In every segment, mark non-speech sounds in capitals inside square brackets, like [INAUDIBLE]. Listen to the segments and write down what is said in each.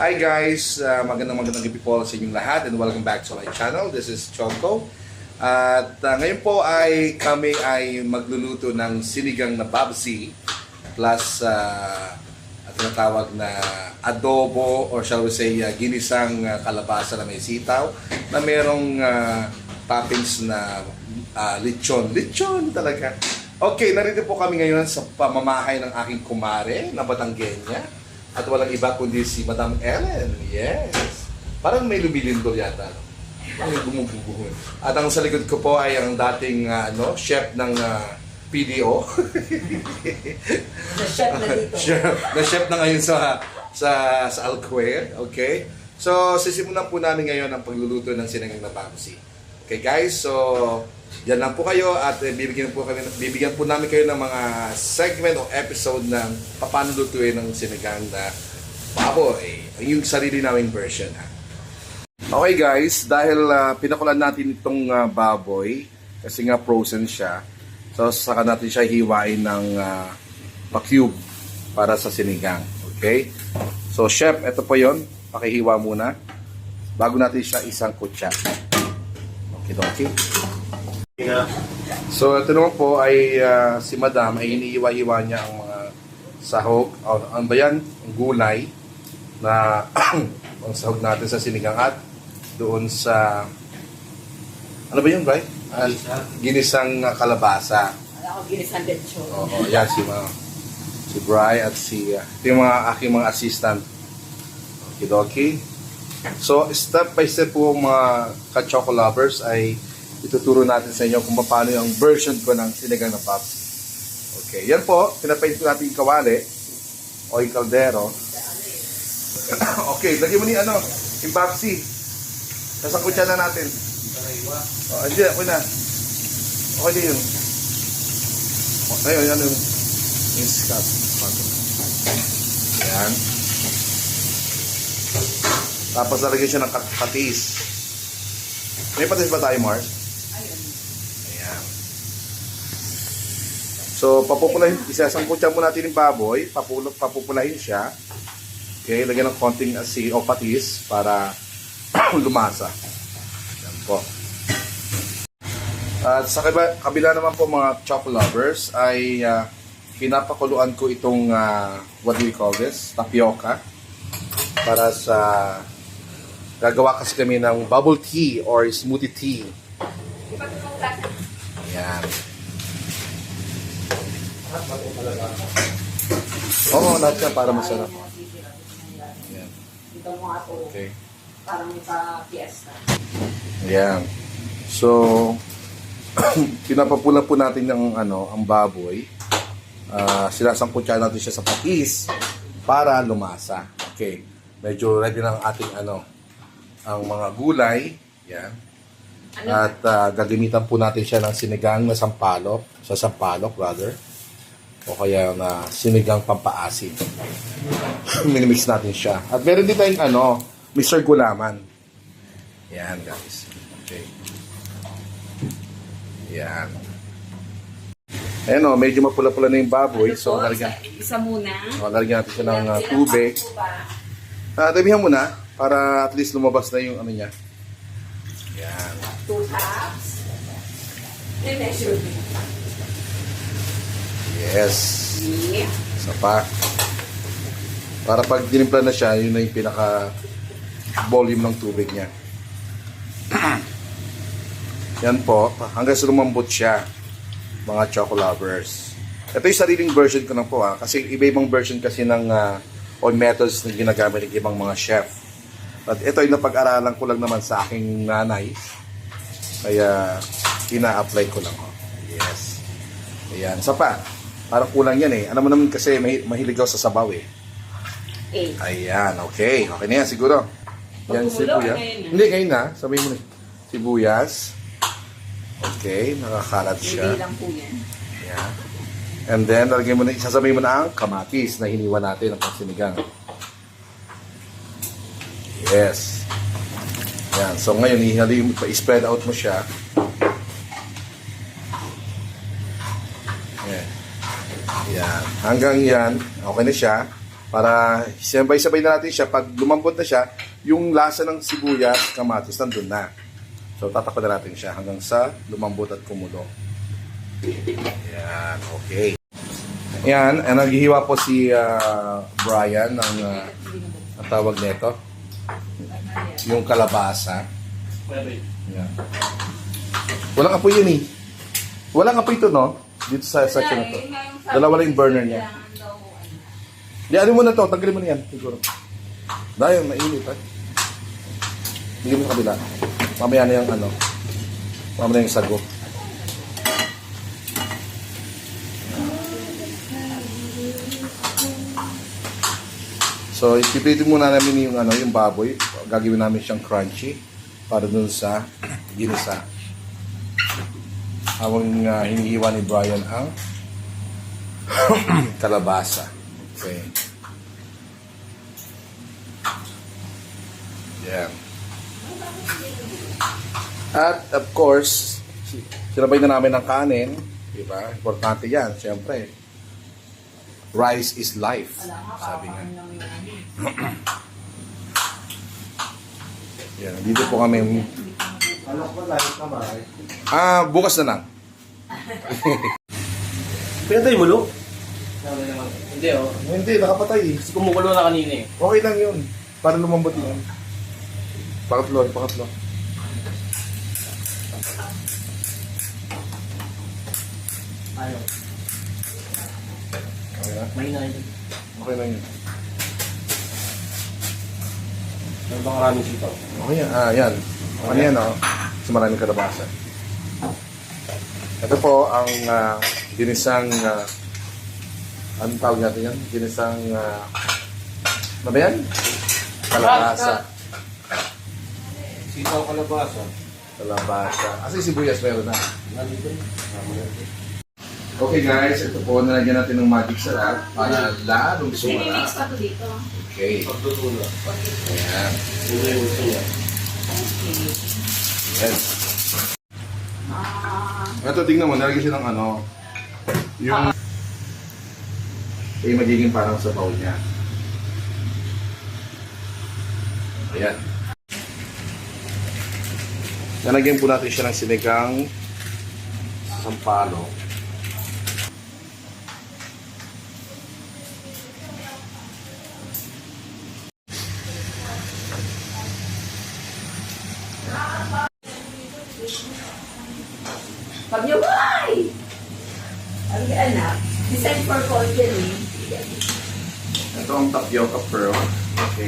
Hi guys, uh, magandang magandang gabi po sa inyong lahat and welcome back to my channel. This is Choco. At uh, ngayon po ay kami ay magluluto ng sinigang na babsi plus uh, at tinatawag na adobo or shall we say uh, ginisang uh, kalabasa na may sitaw na merong uh, toppings na uh, lechon. Lechon talaga. Okay, narito po kami ngayon sa pamamahay ng aking kumare na Batanggenya. At walang iba kundi si Madam Ellen. Yes. Parang may lubilindol yata. No? Parang bumububuhon. At ang sa likod ko po ay ang dating ah, ano, chef ng ah, PDO. Sa chef na dito. [LAUGHS] chef, na chef na ngayon sa sa sa Alcuer, okay? So, sisimulan po namin ngayon ang pagluluto ng sinigang na babsi. Okay, guys? So, yan lang po kayo at eh, bibigyan po kami bibigyan po namin kayo ng mga segment o episode ng paano lutuin ng sinigang na baboy. Yung sarili naming version, ha? Okay guys, dahil ah, pinakulan natin itong ah, baboy kasi nga frozen siya. So saka natin siya hiwain ng uh, pa-cube para sa sinigang. Okay? So chef, ito po 'yon. Pakihiwa muna bago natin siya isang kutsa. Okay, okay. So ito naman po ay ah, si Madam ay iniiwa-iwa niya ang mga sahog, o ano ba yan? Ang gulay na [CLEARS THROAT] ang sahog natin sa sinigang at doon sa ano ba yun, Bray? Ah, ginisang ah, kalabasa. Alam ko, ginisan lechon. Oo, yan si mga si Bry at si uh, ito yung mga aking mga assistant. Okay, okay. So, step by step po mga ka-choco lovers ay ituturo natin sa inyo kung paano yung version ko ng sinigang na pops. Okay, yan po. Pinapahit ko natin yung kawali o yung kaldero. [COUGHS] okay, lagyan mo ni ano, yung papsi. Sasangkutsa na natin. Oh, hindi, ako na. Okay na yun. Ayun, yan yung yung scotch. Yan. Tapos lalagyan siya ng kat- patis. May patis ba tayo, Mars? Ayun. Ayan. So, papupulahin, isasangkutsa mo natin yung baboy, papulog, papupulahin siya. Okay, lagyan ng konting asin o patis para [CLEARS THROAT] lumasa. Yan po. At sa kabila, kabila naman po mga chocolate lovers ay ah, pinapakuluan ko itong ah, what do we call this? Tapioca. Para sa gagawa kasi kami ng bubble tea or smoothie tea. Yan. Oo, lahat yan para masarap. Yan. Dito mo po, Okay. parang sa fiesta. Ayan. So, [CLEARS THROAT] pinapapulan po natin ng ano, ang baboy. Ah, sinasangkutsa natin siya sa patis para lumasa. Okay. Medyo ready na ang ating ano, ang mga gulay. Yan. Ano? At ah, gagamitan po natin siya ng sinigang na sampalok, sa sampalok rather. O kaya na sinigang pampaasin. [LAUGHS] Minimix natin siya. At meron din tayong ano, Mr. Gulaman. Yan guys. Okay. Yan. Ayan o, medyo mapula-pula na yung baboy. So, Ano po? lalagyan, Isa, muna. so, lalagyan natin siya ng uh, Ilang tubig. cup po ba? Ah, tabihan mo na para at least lumabas na yung ano niya. Yan. Two cups. May measure din. Yes. Yeah. Isa pa. Para pag dinimpla na siya, yun na yung pinaka volume ng tubig niya. [CLEARS THROAT] Yan po. Hanggang sa lumambot siya, mga choco lovers. Ito yung sariling version ko na po ha. Kasi iba-ibang version kasi ng uh, or methods na ginagamit ng ibang mga chef. At ito yung napag-aralan ko lang naman sa aking nanay. Kaya ina-apply ko lang. Oh. Yes. Ayan. Sa pa. Parang kulang yan eh. Alam mo naman kasi may, mahilig ako sa sabaw eh. Eight. Ayan, okay. Okay na yan siguro. Pag Yan sibuyas. Hindi, ngayon na. Sabihin mo na. Sibuyas. Okay, nakakalat siya. Hindi lang po yan. Ayan. And then, lalagay mo na, isasabihin mo na ang kamatis na hiniwa natin ang pansinigang. Yes. Yan. So, ngayon, ihali mo, i-spread out mo siya. Yan. Yan. Hanggang yan, okay na siya. Para sabay-sabay na natin siya. Pag lumambot na siya, yung lasa ng sibuyas, kamatis, nandun na. So, tatakpan na natin siya hanggang sa lumambot at kumulo. Yan, okay. Yan, ang naghihiwa po si ah, Brian ng uh, ang tawag nito. Yung kalabasa. Yan. Walang apoy yun eh. Walang apoy ito, no? Dito sa section na to. Dalawa lang yung burner niya. Di, ano mo na to? Tanggalin mo na yan, siguro. Dahil, mainit, ha? Bigyan mo sa kabila. Mamaya na yung ano. Mamaya na yung sago. So, ipiprito muna namin yung ano, yung baboy. Gagawin namin siyang crunchy para dun sa ginisa. Habang uh, hinihiwa ni Brian ang [CLEARS THROAT] kalabasa. Okay. Yan. At of course, sinabay na namin ng kanin. Diba? Importante yan, siyempre. Rice is life. Sabi nga. [CLEARS THROAT] Yan, dito po kami. Ano ko live ka ba? Ah, bukas na lang. [LAUGHS] Pinatay mo, Lu? Hindi, oh. Hindi, nakapatay. Kasi kumukulo na kanina eh. Okay lang yun. Para lumambot yun. Pakatlo, pakatlo. Ayaw. Okay na? May na yun. Okay lang yun. Meron bang maraming sitaw? Okay yan. Ah, yan. Ano yan, oh? Sa maraming kalabasa. Ito po ang ah, ginisang uh, anong tawag natin yan? Ginisang uh, ano ba yan? Kalabasa. Sitaw kalabasa. Kalabasa. Kasi sibuyas meron na. Nandito. Okay guys, ito po nalagyan natin ng magic sarap para lalong sumara. Minimix pa to dito. Okay. Pagluto na. Ayan. Niya. Yes. Ito, tingnan mo, nalagyan siya ng ano, yung eh, magiging parang sabaw niya. Ayan. Nalagyan po natin siya ng sinigang sampalo. Pag niyo, why? Ang anak, design for Colgate. Ito ang tapioca pearl. Okay.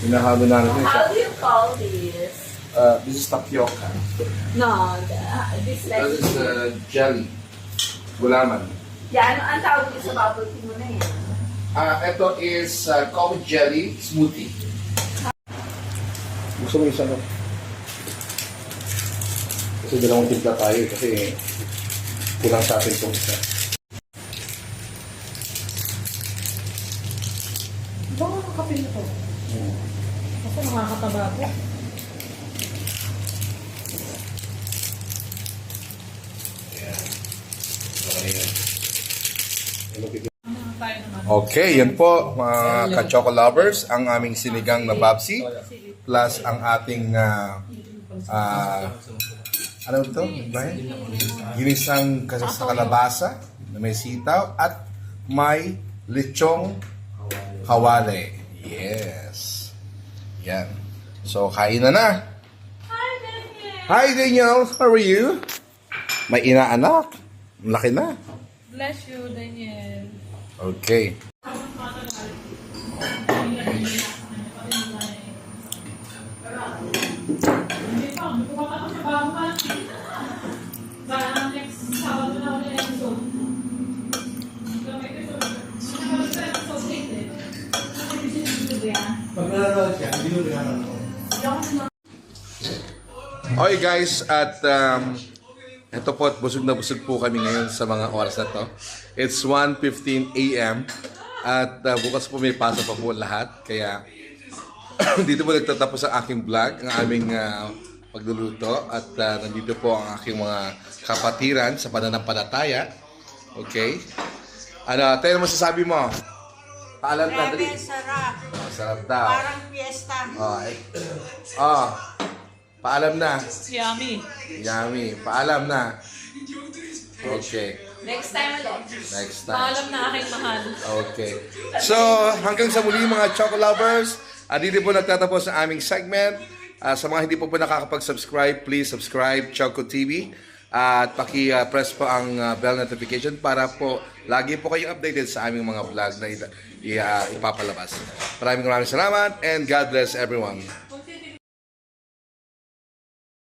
Hinahalo na natin. How do you call this? Uh, this is tapioca. No, the, uh, this like... This is uh, jelly. Gulaman. Yan, ano ang tawag niyo sa bubble tea mo na yan? Ah, ito is uh, coffee jelly smoothie. Gusto mo isa no? Kasi dalawang timpla tayo eh, kasi kulang sa atin itong isa. Ito nga ang kape nito. Kasi nakakataba ko. Okay, yan po mga ka-choco lovers, ang aming sinigang na babsi plus ang ating ah, ah, ano ito? Brian? Ginisang kasi sa kalabasa na may sitaw at may lechong kawale. Yes. Yan. So, kain na na. Hi, Daniel. How are you? May inaanak. Laki na. Bless you, Daniel. Okay. Okay guys, at um, ito po, at busog na busog po kami ngayon sa mga oras na to. It's 1.15 a.m. At uh, bukas po may pasok pa po lahat. Kaya [COUGHS] dito po nagtatapos ang aking vlog, ang aming uh, pagluluto. At uh, nandito po ang aking mga kapatiran sa pananampalataya. Okay? Ano, tayo naman sasabi mo? Paalam na, Grabe, sarap. Oh, sarap daw. Parang fiesta. Oh, eh. oh, paalam na. Yummy. Yummy. Paalam na. Okay. Next time ulit. Next time. Paalam na aking mahal. Okay. So, hanggang sa muli mga Choco Lovers, uh, dito po nagtatapos ang aming segment. Ah, sa mga hindi po po nakakapag-subscribe, please subscribe Choco TV. at paki-press po ang ah, bell notification para po lagi po kayong updated sa aming mga vlog na i- ah, ipapalabas. Maraming maraming salamat and God bless everyone.